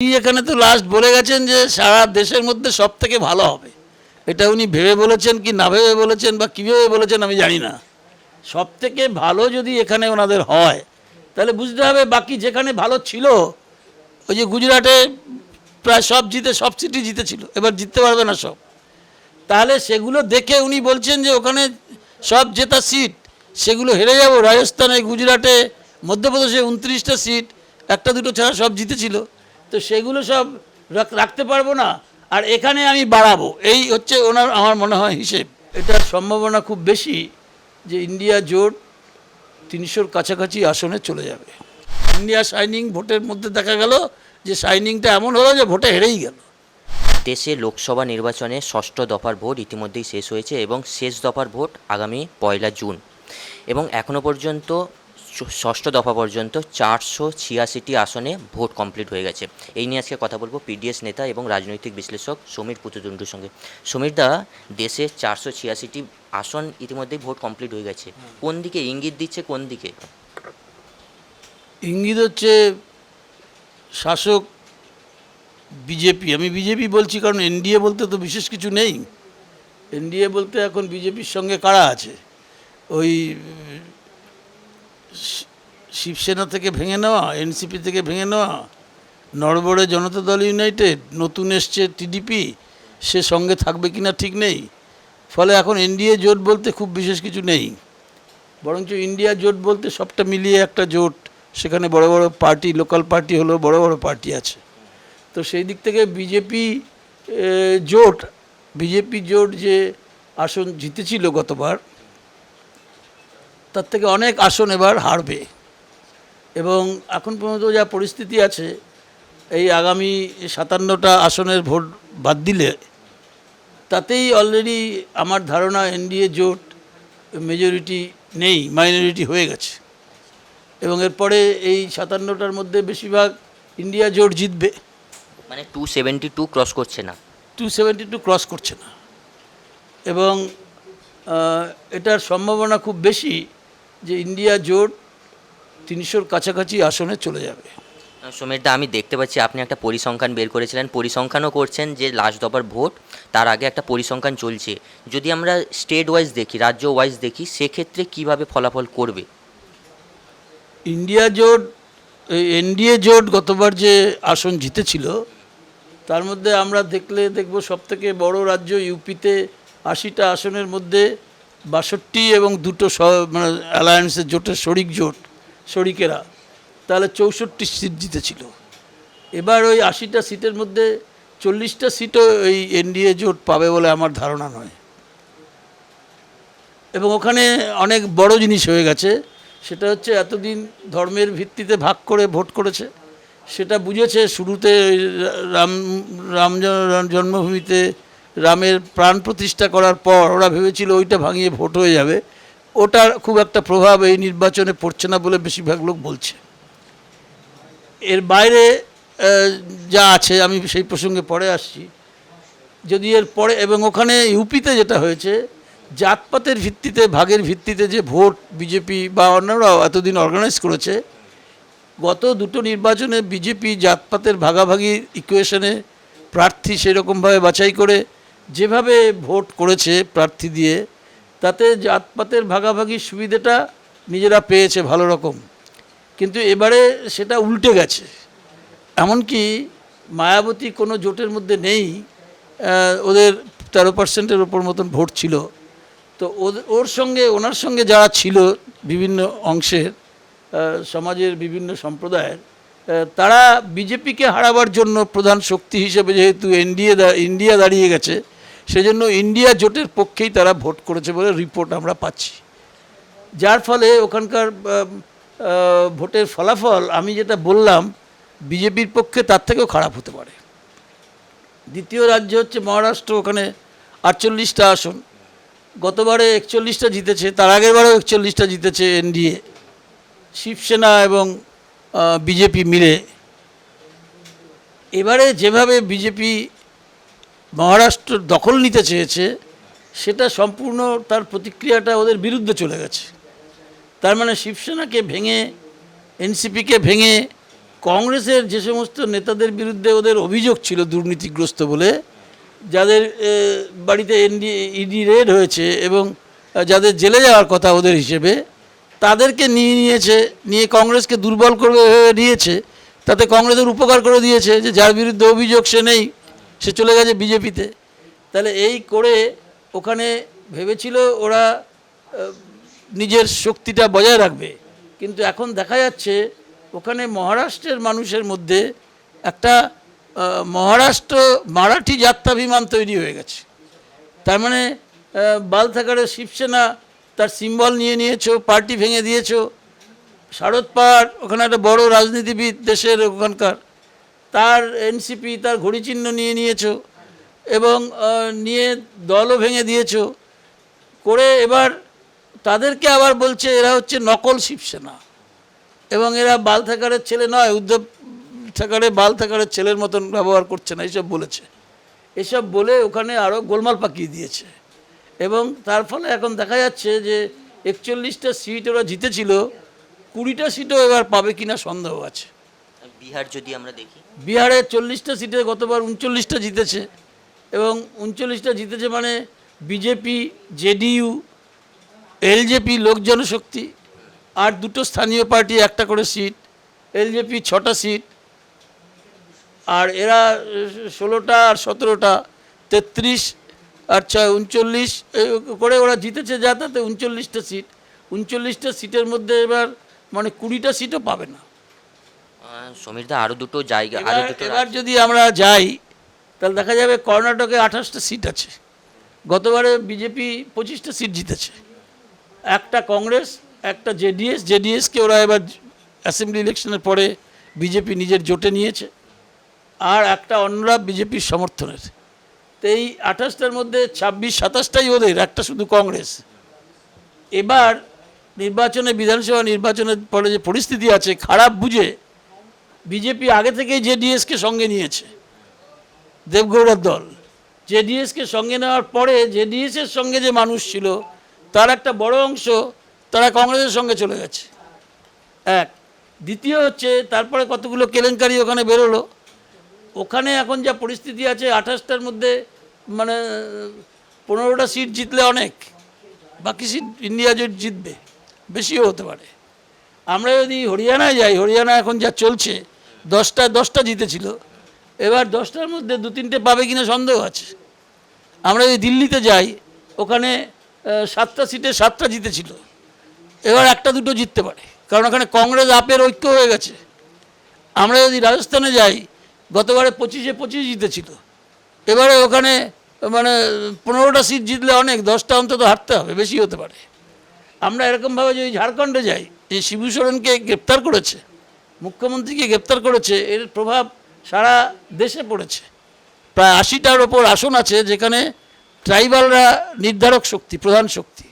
এখানে তো লাস্ট বলে গেছেন যে সারা দেশের মধ্যে সব থেকে ভালো হবে। এটা উনি ভেবে বলেছেন কি না ভেবে বলেছেন বা কীভাবে বলেছেন আমি জানি না। সব থেকে ভালো যদি এখানে ওনাদের হয়, তাহলে বুঝতে হবে বাকি যেখানে ভালো ছিল, ওই যে গুজরাটে প্রায় সব জিতে, সব সিটি জিতেছিল, এবার জিততে পারবে না সব। তাহলে সেগুলো দেখে উনি বলছেন যে ওখানে সব জেতা সিট, সেগুলো হেরে যাব। রাজস্থানে, গুজরাটে, মধ্যপ্রদেশে উনত্রিশটা সিট, একটা দুটো ছাড়া সব জিতেছিল। তো সেগুলো সব রাখ- রাখতে পারব না। আর এখানে আমি বাড়াবো। এই হচ্ছে ওনার আমার মনে হয় হিসেব। এটার সম্ভাবনা খুব বেশি যে ইন্ডিয়া জোট তিনশোর কাছাকাছি আসনে চলে যাবে। ইন্ডিয়া শাইনিং ভোটের মধ্যে দেখা গেল যে শাইনিংটা এমন হলো যে ভোটে হেরেই গেল। দেশে লোকসভা নির্বাচনে ষষ্ঠ দফার ভোট ইতিমধ্যেই শেষ হয়েছে এবং শেষ দফার ভোট আগামী পয়লা জুন। এবং এখনও পর্যন্ত ষষ্ঠ দফা পর্যন্ত চারশো ছিয়াশিটি আসনে ভোট কমপ্লিট হয়ে গেছে। এই নিয়ে আজকে কথা বলব পিডিএস নেতা এবং রাজনৈতিক বিশ্লেষক সমীর পুতুদণ্ডুর সঙ্গে। সমীর দা, দেশে চারশো ছিয়াশিটি আসন ইতিমধ্যেই ভোট কমপ্লিট হয়ে গেছে। কোন দিকে ইঙ্গিত দিচ্ছে, কোন দিকে? ইঙ্গিত হচ্ছে শাসক বিজেপি। আমি বিজেপি বলছি কারণ এনডিএ বলতে তো বিশেষ কিছু নেই। এনডিএ বলতে এখন বিজেপির সঙ্গে কারা আছে? ওই শিবসেনা থেকে ভেঙে নেওয়া, এনসিপি থেকে ভেঙে নেওয়া, নড়বড়ে জনতা দল ইউনাইটেড, নতুন এসছে টিডিপি, সে সঙ্গে থাকবে কিনা ঠিক নেই। ফলে এখন এনডিএ জোট বলতে খুব বিশেষ কিছু নেই। বরঞ্চ ইন্ডিয়া জোট বলতে সবটা মিলিয়ে একটা জোট, সেখানে বড় বড় পার্টি, লোকাল পার্টি হলো বড় বড় পার্টি আছে। তো সেই দিক থেকে বিজেপি জোট বিজেপি জোট যে আসন জিতেছিল গতবার তার থেকে অনেক আসন এবার হারবে। এবং এখন পর্যন্ত যা পরিস্থিতি আছে এই আগামী সাতান্নটা আসনের ভোট বাদ দিলে তাতেই অলরেডি আমার ধারণা এনডিএ জোট মেজরিটি নেই মাইনরিটি হয়ে গেছে। এবং এরপরে এই সাতান্নটার মধ্যে বেশিরভাগ ইন্ডিয়া জোট জিতবে। মানে টু সেভেন্টি টু ক্রস করছে না। টু সেভেন্টি টু ক্রস করছে না। এবং এটার সম্ভাবনা খুব বেশি। যে ইন্ডিয়া জোট তিনশোর কাছাকাছি আসনে চলে যাবে। সমীরদা আমি দেখতে পাচ্ছি আপনি একটা পরিসংখ্যান বের করেছিলেন। পরিসংখ্যানও করছেন যে লাস্ট দফার ভোট তার আগে একটা পরিসংখ্যান চলছে। যদি আমরা স্টেট ওয়াইজ দেখি রাজ্য ওয়াইজ দেখি সেক্ষেত্রে কীভাবে ফলাফল করবে? ইন্ডিয়া জোট এনডিএ জোট গতবার যে আসন জিতেছিল তার মধ্যে আমরা দেখলে দেখব সবথেকে বড় রাজ্য ইউপিতে আশিটা আসনের মধ্যে বাষট্টি এবং দুটো মানে অ্যালায়েন্সের জোটের শরিক জোট, শরিকেরা, তাহলে চৌষট্টি সিট জিতেছিল। এবার ওই আশিটা সিটের মধ্যে চল্লিশটা সিটও এই এনডিএ জোট পাবে বলে আমার ধারণা নয়। এবং ওখানে অনেক বড় জিনিস হয়ে গেছে, সেটা হচ্ছে এতদিন ধর্মের ভিত্তিতে ভাগ করে ভোট করেছে, সেটা বুঝেছে শুরুতে রাম রাম জন্মভূমিতে রামের প্রাণ প্রতিষ্ঠা করার পর ওরা ভেবেছিল ওইটা ভাঙিয়ে ভোট হয়ে যাবে। ওটার খুব একটা প্রভাব এই নির্বাচনে পড়ছে না বলে বেশিরভাগ লোক বলছে। এর বাইরে যা আছে, আমি সেই প্রসঙ্গে পরে আসছি। যদি এর পরে, এবং ওখানে ইউপিতে যেটা হয়েছে, জাতপাতের ভিত্তিতে, ভাগের ভিত্তিতে যে ভোট বিজেপি বা অন্যরাও এতদিন অর্গানাইজ করেছে, গত দুটো নির্বাচনে বিজেপি জাতপাতের ভাগাভাগি ইকুয়েশনে প্রার্থী সেরকমভাবে বাছাই করে যেভাবে ভোট করেছে প্রার্থী দিয়ে, তাতে জাতপাতের ভাগাভাগি সুবিধাটা নিজেরা পেয়েছে ভালো রকম। কিন্তু এবারে সেটা উল্টে গেছে। এমনকি মায়াবতী কোনো জোটের মধ্যে নেই ওদের তেরো পার্সেন্টের ওপর মতন ভোট ছিল। তো ওর সঙ্গে, ওনার সঙ্গে যারা ছিল বিভিন্ন অংশের সমাজের বিভিন্ন সম্প্রদায়ের তারা বিজেপিকে হারাবার জন্য প্রধান শক্তি হিসেবে যেহেতু এনডিএ ইন্ডিয়া দাঁড়িয়ে গেছে সেজন্য ইন্ডিয়া জোটের পক্ষেই তারা ভোট করেছে বলে রিপোর্ট আমরা পাচ্ছি। যার ফলে ওখানকার ভোটের ফলাফল আমি যেটা বললাম, বিজেপির পক্ষে তার থেকেও খারাপ হতে পারে। দ্বিতীয় রাজ্য হচ্ছে মহারাষ্ট্র, ওখানে আটচল্লিশটা আসন। গতবারে একচল্লিশটা জিতেছে, তার আগের বারেও একচল্লিশটা জিতেছে এনডিএ। শিবসেনা এবং বিজেপি মিলে। এবারে যেভাবে বিজেপি মহারাষ্ট্র দখল নিতে চেয়েছে, সেটা সম্পূর্ণ তার প্রতিক্রিয়াটা ওদের বিরুদ্ধে চলে গেছে। তার মানে শিবসেনাকে ভেঙে, এনসিপিকে ভেঙে, কংগ্রেসের যে সমস্ত নেতাদের বিরুদ্ধে ওদের অভিযোগ ছিল দুর্নীতিগ্রস্ত বলে, যাদের বাড়িতে এনডি, ইডি রেড হয়েছে এবং যাদের জেলে যাওয়ার কথা ওদের হিসেবে, তাদেরকে নিয়ে নিয়েছে, নিয়ে কংগ্রেসকে দুর্বল করে নিয়েছে, তাতে কংগ্রেসের উপকার করে দিয়েছে যে যার বিরুদ্ধে অভিযোগ সে নেই। সে চলে গেছে বিজেপিতে। তাহলে এই করে ওখানে ভেবেছিল ওরা নিজের শক্তিটা বজায় রাখবে। কিন্তু এখন দেখা যাচ্ছে ওখানে মহারাষ্ট্রের মানুষের মধ্যে একটা মহারাষ্ট্র মারাঠি যাত্রাভিমান তৈরি হয়ে গেছে। তার মানে বাল বালথাকারের শিবসেনা তার সিম্বল নিয়ে নিয়েছো, পার্টি ভেঙে দিয়েছ। শারদ পাহাড় ওখানে একটা বড় রাজনীতিবিদ দেশের ওখানকার তার এনসিপি, তার ঘড়ি চিহ্ন নিয়ে নিয়েছো এবং নিয়ে দলও ভেঙে দিয়েছ। করে এবার তাদেরকে আবার বলছে, এরা হচ্ছে নকল শিবসেনা। এবং এরা বাল থাকারের ছেলে নয়, উদ্ধব ঠাকারে বাল থাকারের ছেলের মতন ব্যবহার করছে না এইসব বলেছে। এসব বলে ওখানে আরও গোলমাল পাকিয়ে দিয়েছে। এবং তার ফলে এখন দেখা যাচ্ছে যে, একচল্লিশটা সিট ওরা জিতেছিল, কুড়িটা সিটও এবার পাবে কিনা সন্দেহ আছে। বিহার যদি আমরা দেখি। বিহারে চল্লিশটা সিটে গতবার উনচল্লিশটা জিতেছে এবং উনচল্লিশটা জিতেছে মানে বিজেপি, জেডিইউ, এলজেপি, লোক জনশক্তি আর দুটো স্থানীয় পার্টি একটা করে সিট, এলজেপি ছটা সিট আর এরা ষোলোটা আর সতেরোটা, তেত্রিশ আর ছয়, উনচল্লিশ করে ওরা জিতেছে যা তাতে উনচল্লিশটা সিট। উনচল্লিশটা সিটের মধ্যে এবার মানে কুড়িটা সিটও পাবে না। সমীরদা আরও দুটো জায়গা আরও দুটো এবার যদি আমরা যাই তাহলে দেখা যাবে কর্ণাটকে আঠাশটা সিট আছে। গতবারে বিজেপি পঁচিশটা সিট জিতেছে। একটা কংগ্রেস একটা জেডিএস। জেডিএসকে ওরা এবার অ্যাসেম্বলি ইলেকশনের পরে বিজেপি নিজের জোটে নিয়েছে। আর একটা অন্যরা বিজেপির সমর্থনের। তো এই আঠাশটার মধ্যে ছাব্বিশ সাতাশটাই ওদের একটা শুধু কংগ্রেস। এবার নির্বাচনে বিধানসভা নির্বাচনের পরে যে পরিস্থিতি আছে খারাপ বুঝে বিজেপি আগে থেকেই জেডিএসকে সঙ্গে নিয়েছে, দেবগৌড়ার দল। জেডিএসকে সঙ্গে নেওয়ার পরে জেডিএসের সঙ্গে যে মানুষ ছিল, তার একটা বড় অংশ তারা কংগ্রেসের সঙ্গে চলে গেছে। এক। দ্বিতীয় হচ্ছে, তারপরে কতগুলো কেলেঙ্কারি ওখানে বেরোলো। ওখানে এখন যা পরিস্থিতি আছে, আঠাশটার মধ্যে মানে পনেরোটা সিট জিতলে অনেক, বাকি সিট ইন্ডিয়া জোট জিতবে, বেশিও হতে পারে। আমরা যদি হরিয়ানায় যাই, হরিয়ানা এখন যা চলছে দশটা দশটা জিতেছিল। এবার দশটার মধ্যে দু, তিনটে পাবে কিনা সন্দেহ আছে। আমরা যদি দিল্লিতে যাই, ওখানে সাতটা সিটে সাতটা জিতেছিল। এবার একটা দুটো জিততে পারে। কারণ ওখানে কংগ্রেস আপের ঐক্য হয়ে গেছে। আমরা যদি রাজস্থানে যাই, গতবারে পঁচিশে পঁচিশ জিতেছিল। এবারে ওখানে মানে পনেরোটা সিট জিতলে অনেক, দশটা অন্তত হারতে হবে, বেশি হতে পারে। আমরা এরকমভাবে যদি ঝাড়খণ্ডে যাই যে শিবু সোরেনকে গ্রেপ্তার করেছে মুখ্যমন্ত্রীকে গ্রেপ্তার করেছে এর প্রভাব সারা দেশে পড়েছে। প্রায় আশিটার ওপর আসন আছে যেখানে ট্রাইবালরা নির্ধারক শক্তি প্রধান শক্তি।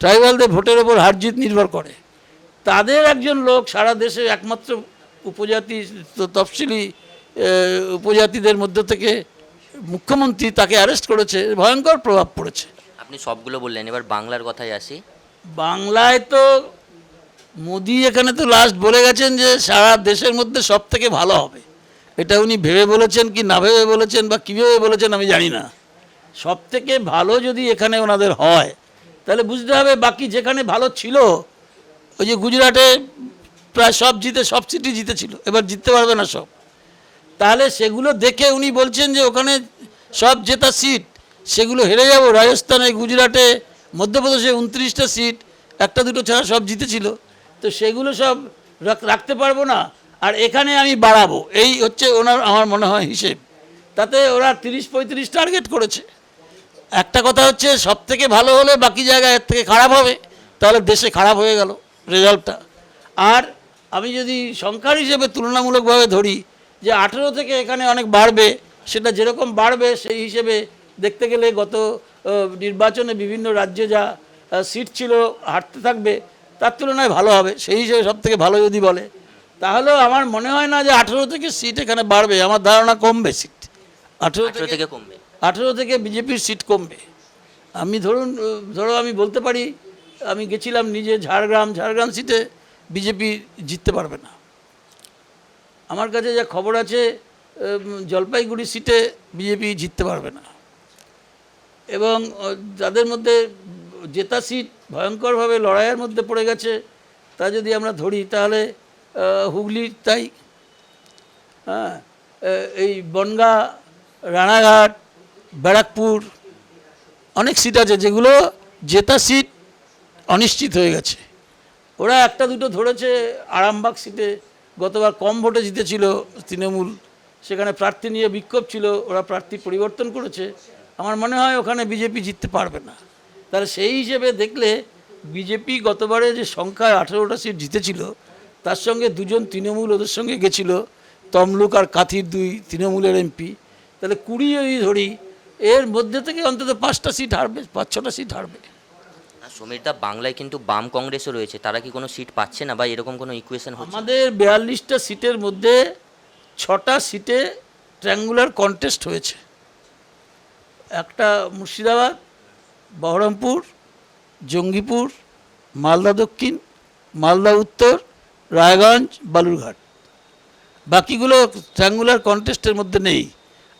ট্রাইবালদের ভোটের ওপর হার জিত নির্ভর করে। তাদের একজন লোক সারা দেশে একমাত্র উপজাতি তফসিলি উপজাতিদের মধ্য থেকে মুখ্যমন্ত্রী তাকে অ্যারেস্ট করেছে ভয়ঙ্কর প্রভাব পড়েছে। আপনি সবগুলো বললেন এবার বাংলার কথায় আসি। বাংলায় তো মোদি এখানে তো লাস্ট বলে গেছেন যে সারা দেশের মধ্যে সব থেকে ভালো হবে। এটা উনি ভেবে বলেছেন কি না ভেবে বলেছেন বা কীভাবে বলেছেন আমি জানি না। সব থেকে ভালো যদি এখানে ওনাদের হয়, তাহলে বুঝতে হবে বাকি যেখানে ভালো ছিল, ওই যে গুজরাটে প্রায় সব জিতে, সব সিটি জিতেছিল, এবার জিততে পারবে না সব। তাহলে সেগুলো দেখে উনি বলছেন যে ওখানে সব জেতা সিট, সেগুলো হেরে যাব। রাজস্থানে, গুজরাটে, মধ্যপ্রদেশে উনত্রিশটা সিট, একটা দুটো ছাড়া সব জিতেছিল। তো সেগুলো সব রাখ- রাখতে পারব না। আর এখানে আমি বাড়াবো। এই হচ্ছে ওনার আমার মনে হয় হিসেব। তাতে ওরা তিরিশ পঁয়ত্রিশ টার্গেট করেছে। একটা কথা হচ্ছে সব থেকে ভালো হলে বাকি জায়গায় এর থেকে খারাপ হবে। তাহলে দেশে খারাপ হয়ে গেল রেজাল্টটা আর আমি যদি সংখ্যার হিসেবে তুলনামূলকভাবে ধরি, যে আঠেরো থেকে এখানে অনেক বাড়বে, সেটা যেরকম বাড়বে, সেই হিসেবে দেখতে গেলে গত নির্বাচনে বিভিন্ন রাজ্যে যা সিট ছিল হাঁটতে থাকবে তার তুলনায় ভালো হবে সেই হিসেবে সব থেকে ভালো যদি বলে তাহলেও আমার মনে হয় না যে আঠেরো থেকে সিট এখানে বাড়বে আমার ধারণা কমবে সিট। আঠেরো থেকে কমবে। আঠেরো থেকে বিজেপির সিট কমবে। আমি ধরুন ধরো আমি বলতে পারি আমি গেছিলাম নিজে ঝাড়গ্রাম ঝাড়গ্রাম সিটে বিজেপি জিততে পারবে না। আমার কাছে যা খবর আছে জলপাইগুড়ি সিটে বিজেপি জিততে পারবে না। এবং যাদের মধ্যে জেতা সিট ভয়ঙ্করভাবে লড়াইয়ের মধ্যে পড়ে গেছে। তা যদি আমরা ধরি তাহলে আহ, হুগলি তাই। হ্যাঁ এই বনগা রানাঘাট ব্যারাকপুর অনেক সিট আছে যেগুলো জেতা সিট অনিশ্চিত হয়ে গেছে। ওরা একটা দুটো ধরেছে আরামবাগ সিটে গতবার কম ভোটে জিতেছিল তৃণমূল। সেখানে প্রার্থী নিয়ে বিক্ষোভ ছিল ওরা প্রার্থী পরিবর্তন করেছে। আমার মনে হয় ওখানে বিজেপি জিততে পারবে না। তাহলে সেই হিসেবে দেখলে বিজেপি গতবারে যে সংখ্যায় আঠেরোটা সিট জিতেছিল তার সঙ্গে দুজন তৃণমূল ওদের সঙ্গে গেছিল তমলুক আর কাথির দুই তৃণমূলের এমপি তাহলে কুড়ি যদি ধরি এর মধ্যে থেকে অন্তত পাঁচটা সিট হারবে পাঁচ ছটা সিট হারবে। আর সমীরদা বাংলায় কিন্তু বাম কংগ্রেসও রয়েছে তারা কি কোনো সিট পাচ্ছে না বা এরকম কোনো ইকুয়েশন হচ্ছে? আমাদের বিয়াল্লিশটা সিটের মধ্যে ছটা সিটে ট্রায়াঙ্গুলার কন্টেস্ট হয়েছে। একটা মুর্শিদাবাদ বহরমপুর, জঙ্গিপুর, মালদা দক্ষিণ, মালদা উত্তর, রায়গঞ্জ, বালুরঘাট। বাকিগুলো ট্রায়াঙ্গুলার কন্টেস্টের মধ্যে নেই।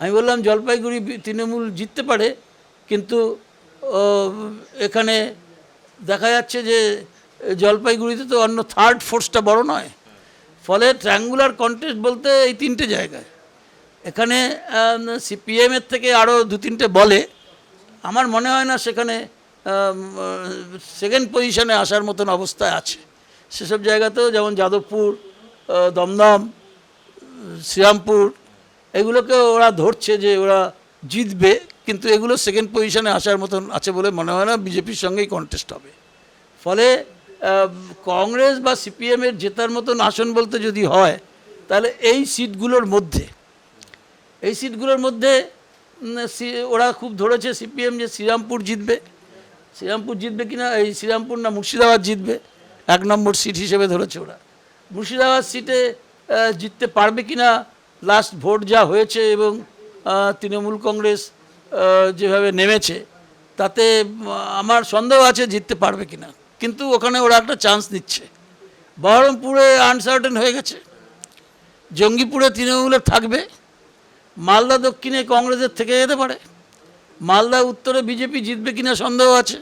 আমি বললাম, জলপাইগুড়ি, তৃণমূল জিততে পারে, কিন্তু এখানে দেখা যাচ্ছে যে, জলপাইগুড়িতে তো অন্য থার্ড ফোর্সটা বড় নয়। ফলে ট্রায়াঙ্গুলার কন্টেস্ট বলতে এই তিনটে জায়গায়। এখানে সিপিএমের থেকে আরও দু তিনটে বলে। আমার মনে হয় না সেখানে সেকেন্ড পজিশনে আসার মতন অবস্থায় আছে। সেসব জায়গাতেও যেমন যাদবপুর দমদম, শ্রীরামপুর, এগুলোকে ওরা ধরছে যে ওরা জিতবে, কিন্তু এগুলো সেকেন্ড পজিশনে আসার মতন আছে বলে মনে হয় না, বিজেপির সঙ্গেই কন্টেস্ট হবে। ফলে কংগ্রেস বা সিপিএমের জেতার মতন আসন বলতে যদি হয়, তাহলে এই সিটগুলোর মধ্যে, এই সিটগুলোর মধ্যে ওরা খুব ধরেছে সিপিএম যে শ্রীরামপুর জিতবে। শ্রীরামপুর জিতবে কি না এই শ্রীরামপুর না, মুর্শিদাবাদ জিতবে। এক নম্বর সিট হিসেবে ধরেছে ওরা। মুর্শিদাবাদ সিটে জিততে পারবে কি না লাস্ট ভোট যা হয়েছে এবং তৃণমূল কংগ্রেস যেভাবে নেমেছে, তাতে আমার সন্দেহ আছে জিততে পারবে কিনা। কিন্তু ওখানে ওরা একটা চান্স নিচ্ছে। বহরমপুরে আনসার্টেন হয়ে গেছে। জঙ্গিপুরে তৃণমূলের থাকবে। মালদা দক্ষিণে কংগ্রেসের থেকে যেতে পারে। মালদা উত্তরে বিজেপি জিতবে কিনা সন্দেহ আছে।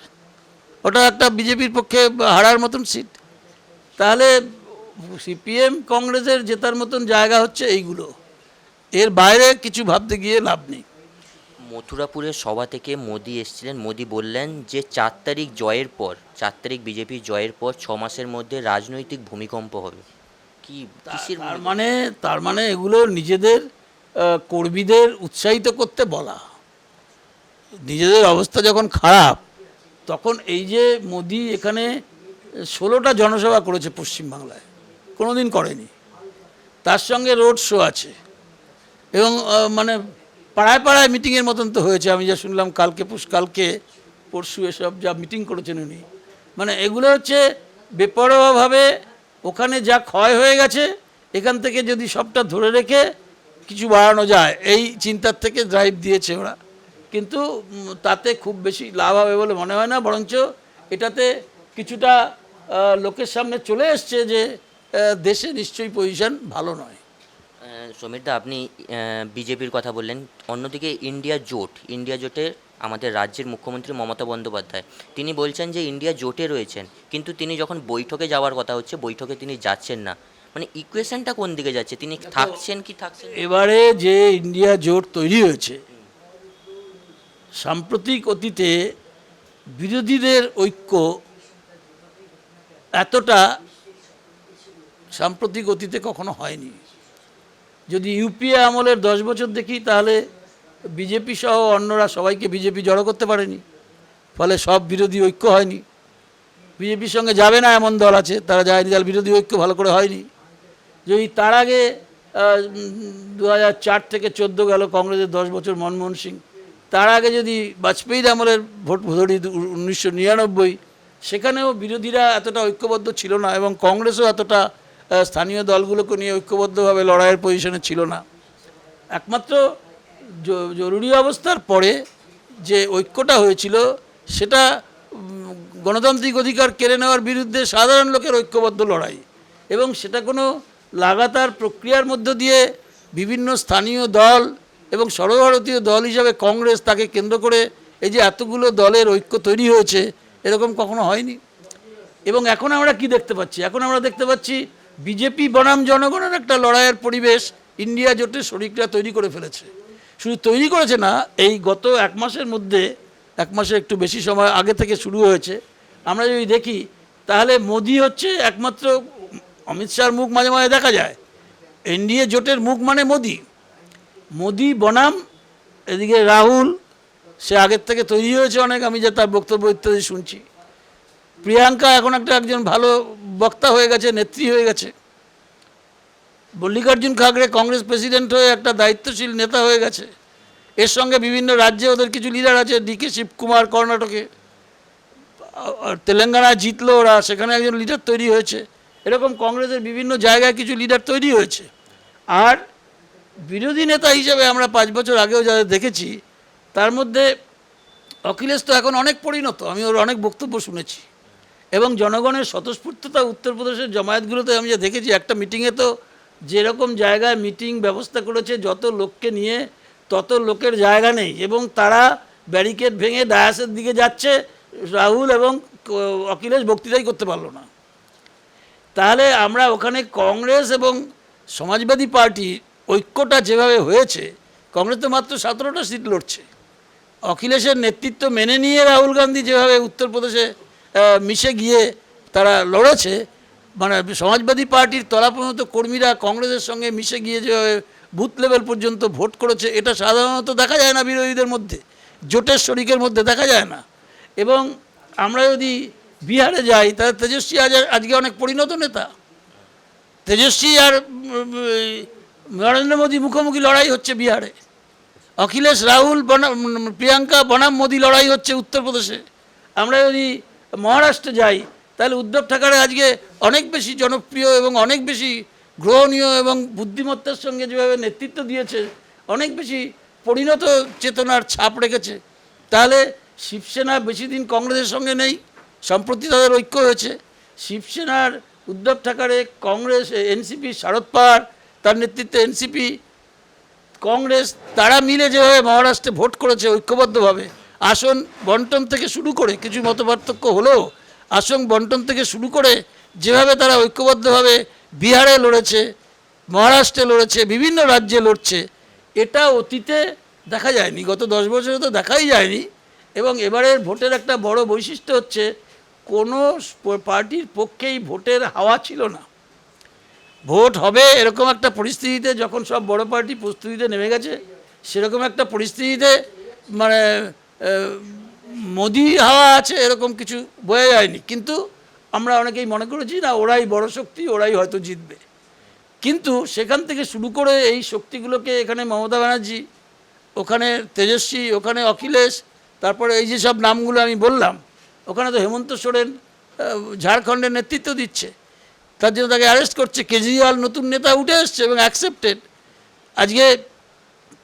ওটা একটা বিজেপির পক্ষে হারার মতন সিট। তাহলে সিপিএম কংগ্রেসের জেতার মতন জায়গা হচ্ছে এইগুলো। এর বাইরে কিছু ভাবতে গিয়ে লাভ নেই। মথুরাপুরের সভা থেকে মোদি এসেছিলেন। মোদি বললেন যে চার তারিখ জয়ের পর চার তারিখ বিজেপির জয়ের পর ছ মাসের মধ্যে রাজনৈতিক ভূমিকম্প হবে। কি তার মানে তার মানে এগুলো নিজেদের কর্মীদের উৎসাহিত করতে বলা। নিজেদের অবস্থা যখন খারাপ, তখন এই যে মোদি এখানে ষোলোটা জনসভা করেছে পশ্চিমবাংলায় কোনো দিন করেনি। তার সঙ্গে রোড শো আছে। এবং মানে পাড়ায় পাড়ায় মিটিংয়ের মতন তো হয়েছে। আমি যা শুনলাম কালকে কালকে পরশু এসব যা মিটিং করেছেন উনি। মানে এগুলো হচ্ছে বেপরোয়াভাবে ওখানে যা ক্ষয় হয়ে গেছে, এখান থেকে যদি সবটা ধরে রেখে কিছু বাড়ানো যায়, এই চিন্তার থেকে ড্রাইভ দিয়েছে ওরা। কিন্তু তাতে খুব বেশি লাভ হবে বলে মনে হয় না, বরঞ্চ এটাতে কিছুটা লোকের সামনে চলে এসছে যে দেশে নিশ্চয়ই পজিশন ভালো নয়। সমীরদা আপনি বিজেপির কথা বললেন। অন্যদিকে ইন্ডিয়া জোট, ইন্ডিয়া জোটে আমাদের রাজ্যের মুখ্যমন্ত্রী মমতা বন্দ্যোপাধ্যায়, তিনি বলছেন যে, ইন্ডিয়া জোটে রয়েছেন, কিন্তু তিনি যখন বৈঠকে যাওয়ার কথা হচ্ছে, বৈঠকে তিনি যাচ্ছেন না। মানে ইকুয়েশনটা কোন দিকে যাচ্ছে? তিনি থাকছেন কি থাকছেন এবারে যে ইন্ডিয়া জোট তৈরি হয়েছে সাম্প্রতিক অতীতে বিরোধীদের ঐক্য এতটা সাম্প্রতিক অতীতে কখনো হয়নি। যদি ইউপিএ আমলের দশ বছর দেখি তাহলে বিজেপি সহ অন্যরা সবাইকে বিজেপি জড়ো করতে পারেনি। ফলে সব বিরোধী ঐক্য হয়নি। বিজেপির সঙ্গে যাবে না এমন দল আছে তারা যায়নি তাহলে বিরোধী ঐক্য ভালো করে হয়নি। যদি তার আগে দু হাজার চার থেকে চোদ্দ গেল কংগ্রেসের দশ বছর মনমোহন সিং। তার আগে যদি বাজপেয়ীর আমলের ভোট ধরি উনিশশো নিরানব্বই, সেখানেও বিরোধীরা এতটা ঐক্যবদ্ধ ছিল না এবং কংগ্রেসও এতটা স্থানীয় দলগুলোকে নিয়ে ঐক্যবদ্ধভাবে লড়াইয়ের পজিশনে ছিল না। একমাত্র জরুরি অবস্থার পরে যে ঐক্যটা হয়েছিল, সেটা গণতান্ত্রিক অধিকার কেড়ে নেওয়ার বিরুদ্ধে সাধারণ লোকের ঐক্যবদ্ধ লড়াই। এবং সেটা কোনো লাগাতার প্রক্রিয়ার মধ্য দিয়ে বিভিন্ন স্থানীয় দল এবং সর্বভারতীয় দল হিসাবে কংগ্রেস তাকে কেন্দ্র করে এই যে এতগুলো দলের ঐক্য তৈরি হয়েছে, এরকম কখনো হয়নি। এবং এখন আমরা কি দেখতে পাচ্ছি? এখন আমরা দেখতে পাচ্ছি বিজেপি বনাম জনগণের একটা লড়াইয়ের পরিবেশ ইন্ডিয়া জোটের শরিকরা তৈরি করে ফেলেছে। শুধু তৈরি করেছে না, এই গত এক মাসের মধ্যে, এক মাসে একটু বেশি সময় আগে থেকে শুরু হয়েছে। আমরা যদি দেখি, তাহলে মোদি হচ্ছে একমাত্র অমিত শাহর মুখ মাঝে মাঝে দেখা যায়। এনডিএ জোটের মুখ মানে মোদি। মোদি, বনাম, এদিকে রাহুল, সে আগের থেকে তৈরি হয়েছে অনেক, আমি যে তার বক্তব্য ইত্যাদি শুনছি। প্রিয়াঙ্কা এখন একটা একজন ভালো বক্তা হয়ে গেছে, নেত্রী হয়ে গেছে। মল্লিকার্জুন খাগড়ে কংগ্রেস প্রেসিডেন্ট হয়ে একটা দায়িত্বশীল নেতা হয়ে গেছে। এর সঙ্গে বিভিন্ন রাজ্যে ওদের কিছু লিডার আছে, ডিকে শিবকুমার কর্ণাটকে। তেলেঙ্গানা জিতলো ওরা, সেখানে একজন লিডার তৈরি হয়েছে। এরকম কংগ্রেসের বিভিন্ন জায়গায় কিছু লিডার তৈরি হয়েছে। আর বিরোধী নেতা হিসেবে আমরা পাঁচ বছর আগেও যাদের দেখেছি, তার মধ্যে অখিলেশ তো এখন অনেক পরিণত, আমি ওর অনেক বক্তব্য শুনেছি। এবং জনগণের স্বতঃস্ফূর্ততা উত্তরপ্রদেশের জমায়েতগুলোতে আমি যে দেখেছি, একটা মিটিংয়ে তো যেরকম জায়গায় মিটিং ব্যবস্থা করেছে, যত লোককে নিয়ে তত লোকের জায়গা নেই। এবং তারা ব্যারিকেড ভেঙে ডায়াসের দিকে যাচ্ছে, রাহুল এবং অখিলেশ বক্তৃতাই করতে পারল না। তাহলে আমরা ওখানে কংগ্রেস এবং সমাজবাদী পার্টি ঐক্যটা যেভাবে হয়েছে, কংগ্রেস তো মাত্র সতেরোটা সিট লড়ছে। অখিলেশের নেতৃত্ব মেনে নিয়ে রাহুল গান্ধী যেভাবে উত্তরপ্রদেশে মিশে গিয়ে তারা লড়েছে মানে সমাজবাদী পার্টির তলা পর্যন্ত কর্মীরা কংগ্রেসের সঙ্গে মিশে গিয়ে যেভাবে বুথ লেভেল পর্যন্ত ভোট করেছে, এটা সাধারণত দেখা যায় না বিরোধীদের মধ্যে, জোটের শরিকের মধ্যে দেখা যায় না। এবং আমরা যদি বিহারে যাই তাহলে তেজস্বী আজ আজকে অনেক পরিণত নেতা। তেজস্বী আর নরেন্দ্র মোদী মুখোমুখি লড়াই হচ্ছে বিহারে। অখিলেশ রাহুল বনাম প্রিয়াঙ্কা, বনাম মোদী লড়াই হচ্ছে উত্তরপ্রদেশে। আমরা যদি মহারাষ্ট্রে যাই, তাহলে উদ্ধব ঠাকরে আজকে অনেক বেশি জনপ্রিয় এবং অনেক বেশি গ্রহণীয় এবং বুদ্ধিমত্তার সঙ্গে যেভাবে নেতৃত্ব দিয়েছে, অনেক বেশি পরিণত চেতনার ছাপ রেখেছে। তাহলে শিবসেনা বেশি দিন কংগ্রেসের সঙ্গে নেই। সম্প্রতি তাদের ঐক্য হয়েছে। শিবসেনার উদ্ধব ঠাকারে কংগ্রেস এনসিপি, শারদ পাওয়ার তার নেতৃত্বে এনসিপি, কংগ্রেস, তারা মিলে যেভাবে মহারাষ্ট্রে ভোট করেছে ঐক্যবদ্ধভাবে, আসন বন্টন থেকে শুরু করে, কিছু মতপার্থক্য হলেও আসন বন্টন থেকে শুরু করে যেভাবে তারা ঐক্যবদ্ধভাবে বিহারে লড়েছে, মহারাষ্ট্রে লড়েছে, বিভিন্ন রাজ্যে লড়ছে, এটা অতীতে দেখা যায়নি। গত দশ বছরে তো দেখাই যায়নি। এবং এবারের ভোটের একটা বড় বৈশিষ্ট্য হচ্ছে কোনো পার্টির পক্ষেই ভোটের হাওয়া ছিল না। ভোট হবে এরকম একটা পরিস্থিতিতে যখন সব বড় পার্টি প্রস্তুতিতে নেমে গেছে, সেরকম একটা পরিস্থিতিতে মানে মোদি হাওয়া আছে এরকম কিছু বোঝা যায়নি। কিন্তু আমরা অনেকেই মনে করেছি, না, ওরাই বড় শক্তি, ওরাই হয়তো জিতবে। কিন্তু সেখান থেকে শুরু করে এই শক্তিগুলোকে এখানে মমতা ব্যানার্জি, ওখানে তেজস্বী, ওখানে অখিলেশ, তারপরে এই যে সব নামগুলো আমি বললাম ওখানে তো হেমন্ত সোরেন ঝাড়খণ্ডের নেতৃত্ব দিচ্ছে। তার জন্য তাকে অ্যারেস্ট করছে। কেজরিওয়াল নতুন নেতা উঠে এসছে এবং অ্যাকসেপ্টেড আজকে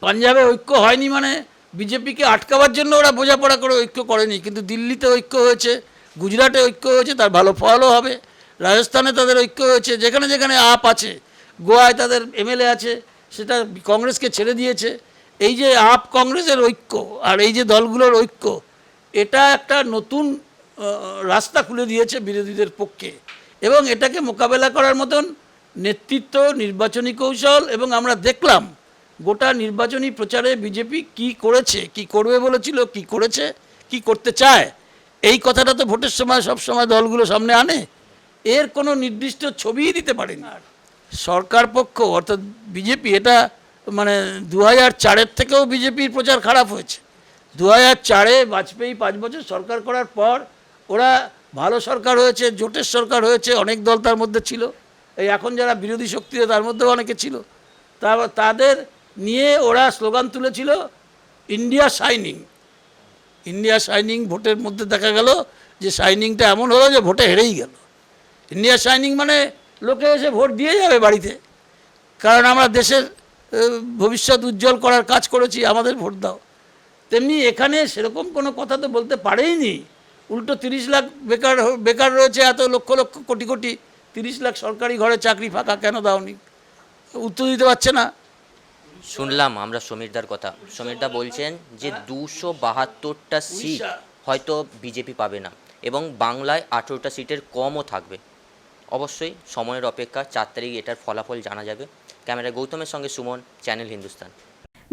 পাঞ্জাবে ঐক্য হয়নি মানে বিজেপিকে আটকাবার জন্য ওরা বোঝাপড়া করে ঐক্য করেনি। কিন্তু দিল্লিতে ঐক্য হয়েছে, গুজরাটে ঐক্য হয়েছে, তার ভালো ফলও হবে। রাজস্থানে তাদের ঐক্য হয়েছে, যেখানে যেখানে আপ আছে। গোয়ায় তাদের এমএলএ আছে, সেটা কংগ্রেসকে ছেড়ে দিয়েছে। এই যে আপ কংগ্রেসের ঐক্য আর এই যে দলগুলোর ঐক্য, এটা একটা নতুন রাস্তা খুলে দিয়েছে বিরোধীদের পক্ষে। এবং এটাকে মোকাবেলা করার মতন নেতৃত্ব নির্বাচনী কৌশল এবং আমরা দেখলাম গোটা নির্বাচনী প্রচারে বিজেপি কি করেছে কি করবে বলেছিল কি করেছে কি করতে চায় এই কথাটা তো ভোটের সময় সব সময় দলগুলো সামনে আনে। এর কোনো নির্দিষ্ট ছবিই দিতে পারে পারেনি সরকার পক্ষ অর্থাৎ বিজেপি এটা মানে দু হাজার চারের থেকেও বিজেপির প্রচার খারাপ হয়েছে। দু হাজার চারে বাজপেয়ী পাঁচ বছর সরকার করার পর ওরা ভালো সরকার হয়েছে, জোটের সরকার হয়েছে, অনেক দল তার মধ্যে ছিল। এই এখন যারা বিরোধী শক্তি তার মধ্যেও অনেকে ছিল। তা তাদের নিয়ে ওরা স্লোগান তুলেছিল, ইন্ডিয়া শাইনিং। ইন্ডিয়া শাইনিং ভোটের মধ্যে দেখা গেল যে শাইনিংটা এমন হলো যে ভোটে হেরেই গেল। ইন্ডিয়া শাইনিং মানে লোকে এসে ভোট দিয়ে যাবে বাড়িতে। কারণ আমরা দেশের ভবিষ্যৎ উজ্জ্বল করার কাজ করেছি, আমাদের ভোট দাও। তেমনি এখানে সেরকম কোনো কথা তো বলতে পারেই নি উল্টো তিরিশ লাখ বেকার বেকার রয়েছে এত লক্ষ লক্ষ কোটি কোটি। তিরিশ লাখ সরকারি ঘরে চাকরি ফাঁকা কেন দাওনি? উত্তর দিতে পারছে না। শুনলাম আমরা সমীরদার কথা। সমীরদা বলছেন যে দুশো বাহাত্তরটা সিট হয়তো বিজেপি পাবে না এবং বাংলায় আঠেরোটা সিটের কমও থাকবে। অবশ্যই সময়ের অপেক্ষা চার তারিখ এটার ফলাফল জানা যাবে। ক্যামেরা গৌতমের সঙ্গে সুমন চ্যানেল হিন্দুস্তান।